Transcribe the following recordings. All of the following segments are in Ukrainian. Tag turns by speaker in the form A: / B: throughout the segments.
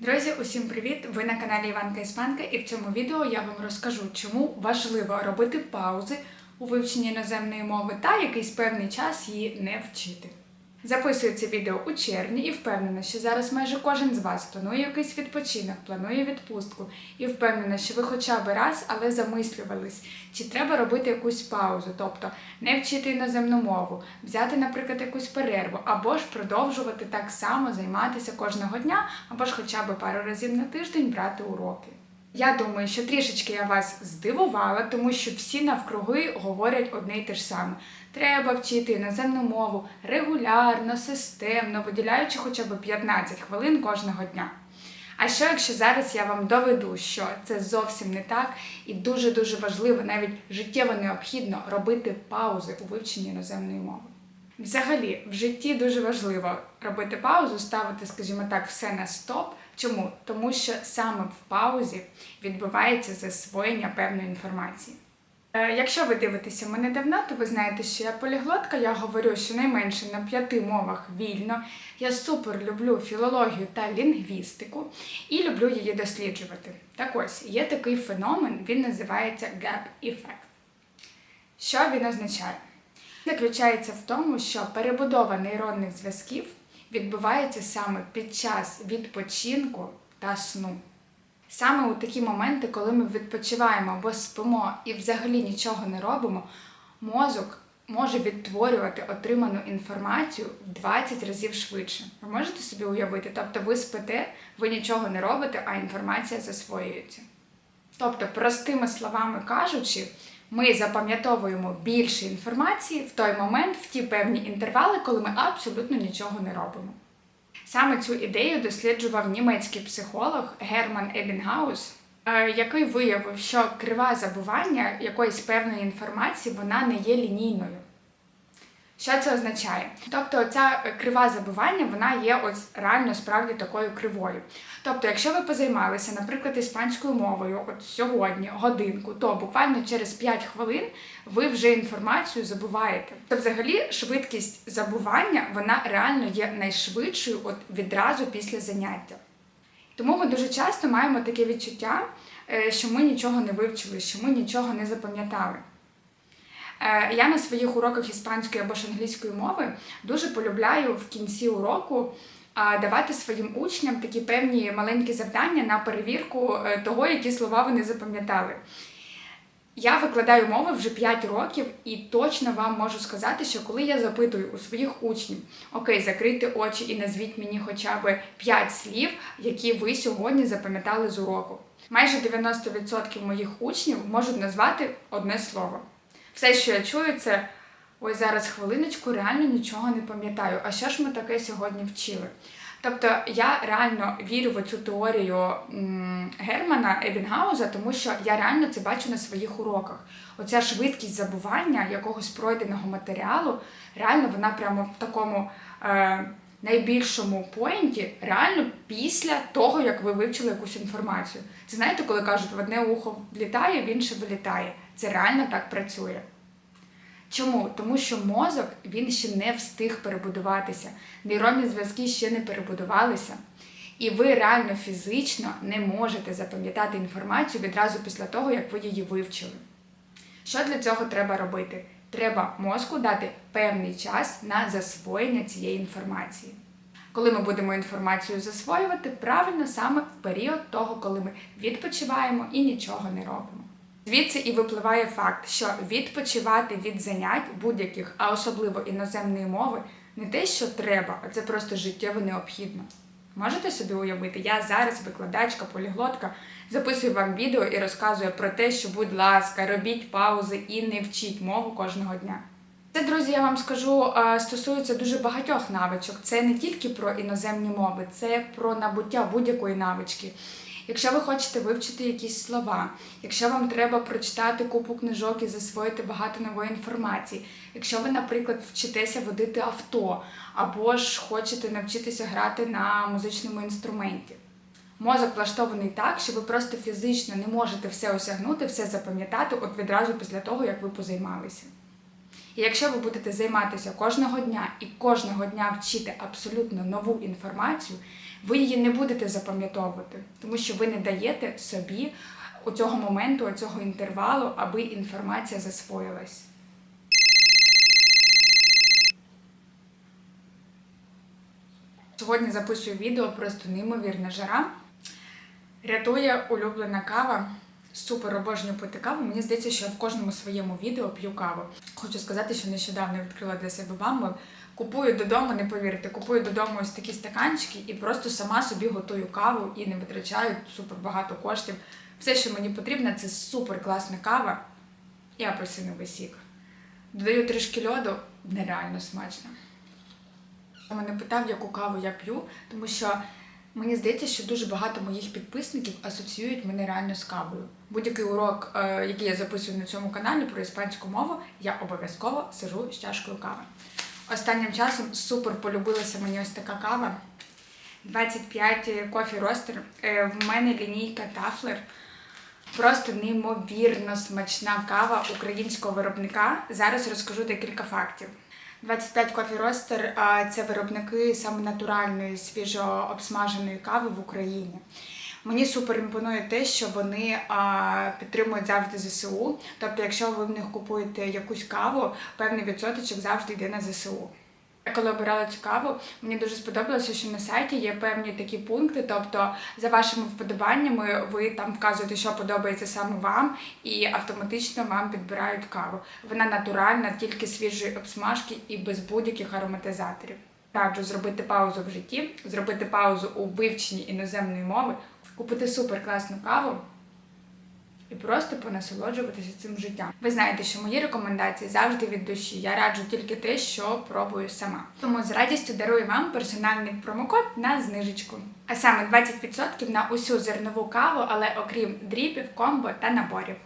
A: Друзі, усім привіт! Ви на каналі Іванка Іспанка, і в цьому відео я вам розкажу, чому важливо робити паузи у вивченні іноземної мови та якийсь певний час її не вчити. Записую це відео у червні і впевнена, що зараз майже кожен з вас планує якийсь відпочинок, планує відпустку, і впевнена, що ви хоча б раз, але замислювались, чи треба робити якусь паузу, тобто не вчити іноземну мову, взяти, наприклад, якусь перерву, або ж продовжувати так само займатися кожного дня, або ж хоча б пару разів на тиждень брати уроки. Я думаю, що трішечки я вас здивувала, тому що всі навкруги говорять одне й те ж саме. Треба вчити іноземну мову регулярно, системно, виділяючи хоча б 15 хвилин кожного дня. А що якщо зараз я вам доведу, що це зовсім не так, і дуже-дуже важливо, навіть життєво необхідно робити паузи у вивченні іноземної мови. Взагалі, в житті дуже важливо робити паузу, ставити, скажімо так, все на стоп. Чому? Тому що саме в паузі відбувається засвоєння певної інформації. Е, Якщо ви дивитеся мене давно, то ви знаєте, що я поліглотка, я говорю щонайменше на п'яти мовах вільно. Я супер люблю філологію та лінгвістику і люблю її досліджувати. Так ось, є такий феномен, він називається gap effect. Що він означає? Заключається в тому, що перебудова нейронних зв'язків відбувається саме під час відпочинку та сну. Саме у такі моменти, коли ми відпочиваємо або спимо і взагалі нічого не робимо, мозок може відтворювати отриману інформацію в 20 разів швидше. Ви можете собі уявити? Тобто ви спите, ви нічого не робите, а інформація засвоюється. Тобто, простими словами кажучи, ми запам'ятовуємо більше інформації в той момент, в ті певні інтервали, коли ми абсолютно нічого не робимо. Саме цю ідею досліджував німецький психолог Герман Ебінгаус, е, який виявив, що крива забування якоїсь певної інформації вона не є лінійною. Що це означає? Тобто ця крива забування вона є ось реально справді такою кривою. Тобто, якщо ви позаймалися, наприклад, іспанською мовою от сьогодні годинку, то буквально через 5 хвилин ви вже інформацію забуваєте. То взагалі швидкість забування вона реально є найшвидшою от відразу після заняття. Тому ми дуже часто маємо таке відчуття, е, що ми нічого не вивчили, що ми нічого не запам'ятали. Е, Я на своїх уроках іспанської або ж англійської мови дуже полюбляю в кінці уроку давати своїм учням такі певні маленькі завдання на перевірку е, того, які слова вони запам'ятали. Я викладаю мови вже 5 років і точно вам можу сказати, що коли я запитую у своїх учнів, окей, закрийте очі і назвіть мені хоча б 5 слів, які ви сьогодні запам'ятали з уроку. Майже 90% моїх учнів можуть назвати одне слово. Все, що я чую, це ой, зараз хвилиночку, реально нічого не пам'ятаю. А що ж ми таке сьогодні вчили? Тобто я реально вірю в цю теорію Германа Ебінгауза, тому що я реально це бачу на своїх уроках. Оця швидкість забування якогось пройденого матеріалу, реально вона прямо в такому е, найбільшому поінті, реально після того, як ви вивчили якусь інформацію. Це знаєте, коли кажуть, в одне ухо влітає, в інше вилітає. Це реально так працює. Чому? Тому що мозок він ще не встиг перебудуватися, нейронні зв'язки ще не перебудувалися. І ви реально фізично не можете запам'ятати інформацію відразу після того, як ви її вивчили. Що для цього треба робити? Треба мозку дати певний час на засвоєння цієї інформації. Коли ми будемо інформацію засвоювати, правильно саме в період того, коли ми відпочиваємо і нічого не робимо. Звідси і випливає факт, що відпочивати від занять будь-яких, а особливо іноземної мови, не те, що треба, а це просто життєво необхідно. Можете собі уявити, я зараз викладачка, поліглотка, записую вам відео і розказую про те, що, будь ласка, робіть паузи і не вчіть мову кожного дня. Це, друзі, я вам скажу, стосується дуже багатьох навичок. Це не тільки про іноземні мови, це про набуття будь-якої навички. Якщо ви хочете вивчити якісь слова, якщо вам треба прочитати купу книжок і засвоїти багато нової інформації, якщо ви, наприклад, вчитеся водити авто, або ж хочете навчитися грати на музичному інструменті. Мозок влаштований так, що ви просто фізично не можете все осягнути, все запам'ятати от відразу після того, як ви позаймалися. І якщо ви будете займатися кожного дня і кожного дня вчити абсолютно нову інформацію, ви її не будете запам'ятовувати, тому що ви не даєте собі у цього моменту, у цього інтервалу, аби інформація засвоїлась. Сьогодні записую відео просто неймовірна жара. Рятує улюблена кава. Супер обожнюю пити каву. Мені здається, що я в кожному своєму відео п'ю каву. Хочу сказати, що нещодавно відкрила для себе бамбл. Купую додому, не повірите, купую додому ось такі стаканчики і просто сама собі готую каву і не витрачаю супер багато коштів. Все, що мені потрібно, це супер класна кава і апельсиновий сік. Додаю трішки льоду, нереально смачно. Мене питав, яку каву я п'ю, тому що мені здається, що дуже багато моїх підписників асоціюють мене реально з кавою. Будь-який урок, е, який я записую на цьому каналі про іспанську мову, я обов'язково сижу з чашкою кави. Останнім часом супер полюбилася мені ось така кава. 25 кофі ростер. Е, В мене лінійка Тафлер. Просто неймовірно смачна кава українського виробника. Зараз розкажу декілька фактів. 25 Coffee Roaster а, це виробники саме натуральної свіжо обсмаженої кави в Україні. Мені супер імпонує те, що вони а, підтримують завжди ЗСУ. Тобто, якщо ви в них купуєте якусь каву, певний відсоточок завжди йде на ЗСУ. Коли обирала цю каву, мені дуже сподобалося, що на сайті є певні такі пункти. Тобто, за вашими вподобаннями, ви там вказуєте, що подобається саме вам, і автоматично вам підбирають каву. Вона натуральна, тільки свіжої обсмажки і без будь-яких ароматизаторів. Раджу зробити паузу в житті, зробити паузу у вивченні іноземної мови, купити супер класну каву і просто понасолоджуватися цим життям. Ви знаєте, що мої рекомендації завжди від душі. Я раджу тільки те, що пробую сама. Тому з радістю дарую вам персональний промокод на знижечку. А саме 20% на усю зернову каву, але окрім дріпів, комбо та наборів.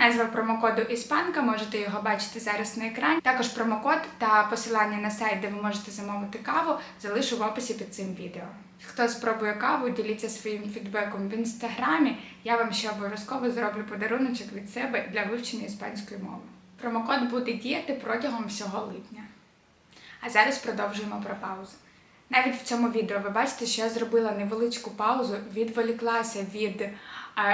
A: Назва промокоду Іспанка, можете його бачити зараз на екрані. Також промокод та посилання на сайт, де ви можете замовити каву, залишу в описі під цим відео. Хто спробує каву, діліться своїм фідбеком в інстаграмі. Я вам ще обов'язково зроблю подаруночок від себе для вивчення іспанської мови. Промокод буде діяти протягом всього липня. А зараз продовжуємо про паузу. Навіть в цьому відео ви бачите, що я зробила невеличку паузу, відволіклася від е,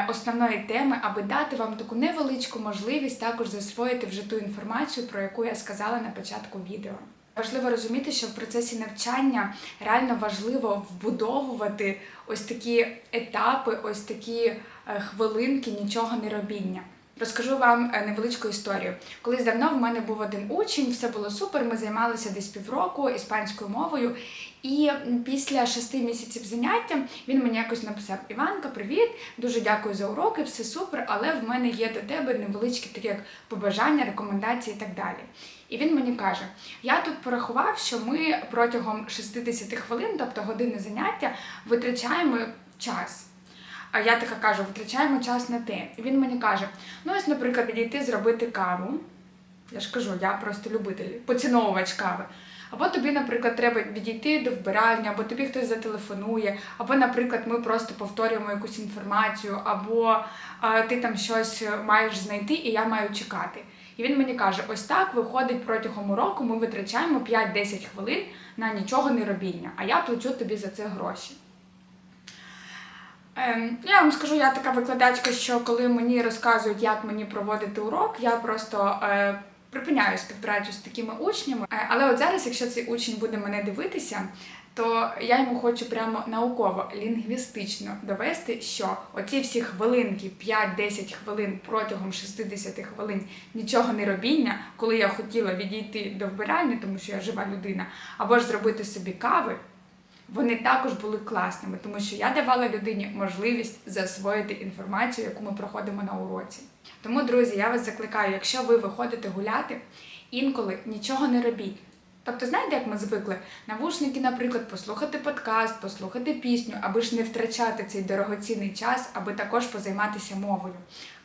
A: основної теми, аби дати вам таку невеличку можливість також засвоїти вже ту інформацію, про яку я сказала на початку відео. Важливо розуміти, що в процесі навчання реально важливо вбудовувати ось такі етапи, ось такі е, хвилинки нічого не робіння. Розкажу вам е, невеличку історію. Колись давно в мене був один учень, все було супер. Ми займалися десь півроку іспанською мовою. І після шести місяців заняття він мені якось написав: Іванка, привіт, дуже дякую за уроки, все супер, але в мене є до тебе невеличкі такі як побажання, рекомендації і так далі. І він мені каже: я тут порахував, що ми протягом 60 хвилин, тобто години заняття, витрачаємо час. А я така кажу, витрачаємо час на те. І він мені каже: ну ось, наприклад, підійти зробити каву. Я ж кажу, я просто любитель, поціновувач кави. Або тобі, наприклад, треба відійти до вбиральні, або тобі хтось зателефонує, або, наприклад, ми просто повторюємо якусь інформацію, або а, ти там щось маєш знайти, і я маю чекати. І він мені каже: ось так виходить протягом року, ми витрачаємо 5-10 хвилин на нічого не робіння, а я плачу тобі за це гроші. Ем, я вам скажу, я така викладачка, що коли мені розказують, як мені проводити урок, я просто е, припиняю співпрацю з такими учнями. Е, але от зараз, якщо цей учень буде мене дивитися, то я йому хочу прямо науково, лінгвістично довести, що оці всі хвилинки, 5-10 хвилин протягом 60 хвилин нічого не робіння, коли я хотіла відійти до вбиральні, тому що я жива людина, або ж зробити собі кави. Вони також були класними, тому що я давала людині можливість засвоїти інформацію, яку ми проходимо на уроці. Тому, друзі, я вас закликаю, якщо ви виходите гуляти, інколи нічого не робіть. Тобто, знаєте, як ми звикли? Навушники, наприклад, послухати подкаст, послухати пісню, аби ж не втрачати цей дорогоцінний час, аби також позайматися мовою.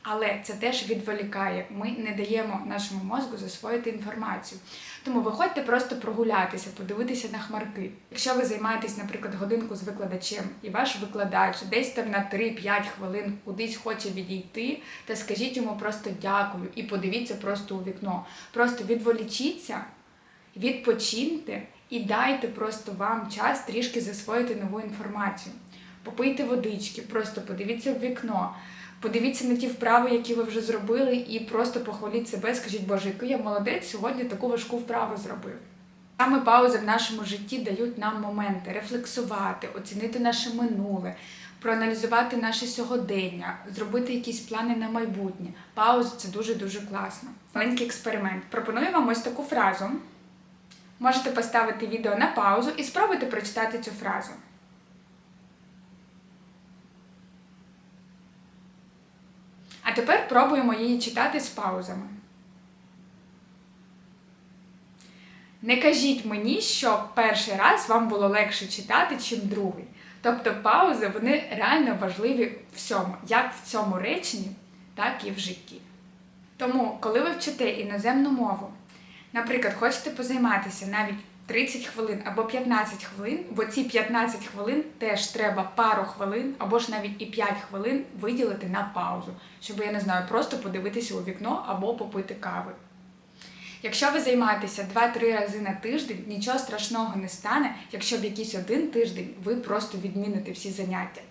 A: Але це теж відволікає. Ми не даємо нашому мозку засвоїти інформацію. Тому виходьте просто прогулятися, подивитися на хмарки. Якщо ви займаєтесь, наприклад, годинку з викладачем, і ваш викладач десь там на 3-5 хвилин кудись хоче відійти, та скажіть йому просто дякую і подивіться просто у вікно. Просто відволічіться, відпочиньте І дайте просто вам час трішки засвоїти нову інформацію. Попийте водички, просто подивіться в вікно, подивіться на ті вправи, які ви вже зробили, і просто похваліть себе, скажіть, Боже, який я молодець, сьогодні таку важку вправу зробив. Саме паузи в нашому житті дають нам моменти рефлексувати, оцінити наше минуле, проаналізувати наше сьогодення, зробити якісь плани на майбутнє. Паузи це дуже-дуже класно. Маленький експеримент. Пропоную вам ось таку фразу. Можете поставити відео на паузу і спробуйте прочитати цю фразу. А тепер пробуємо її читати з паузами. Не кажіть мені, що перший раз вам було легше читати, чим другий. Тобто паузи вони реально важливі всьому, як в цьому реченні, так і в житті. Тому, коли ви вчите іноземну мову, наприклад, хочете позайматися навіть 30 хвилин або 15 хвилин, бо ці 15 хвилин теж треба пару хвилин або ж навіть і 5 хвилин виділити на паузу, щоб я не знаю, просто подивитися у вікно або попити кави. Якщо ви займаєтеся 2-3 рази на тиждень, нічого страшного не стане, якщо в якийсь один тиждень ви просто відміните всі заняття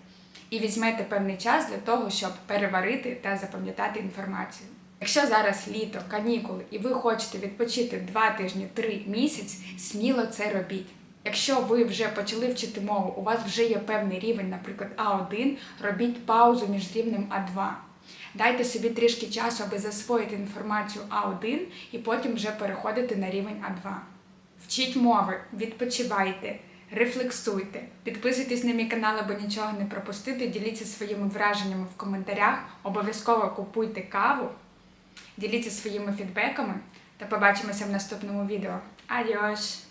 A: і візьмете певний час для того, щоб переварити та запам'ятати інформацію. Якщо зараз літо, канікули, і ви хочете відпочити 2 тижні, 3 місяць, сміло це робіть. Якщо ви вже почали вчити мову, у вас вже є певний рівень, наприклад, А1, робіть паузу між рівнем А2. Дайте собі трішки часу, аби засвоїти інформацію А1 і потім вже переходити на рівень А2. Вчіть мови, відпочивайте, рефлексуйте, підписуйтесь на мій канал, аби нічого не пропустити. Діліться своїми враженнями в коментарях. Обов'язково купуйте каву, діліться своїми фідбеками та побачимося в наступному відео. Адіос!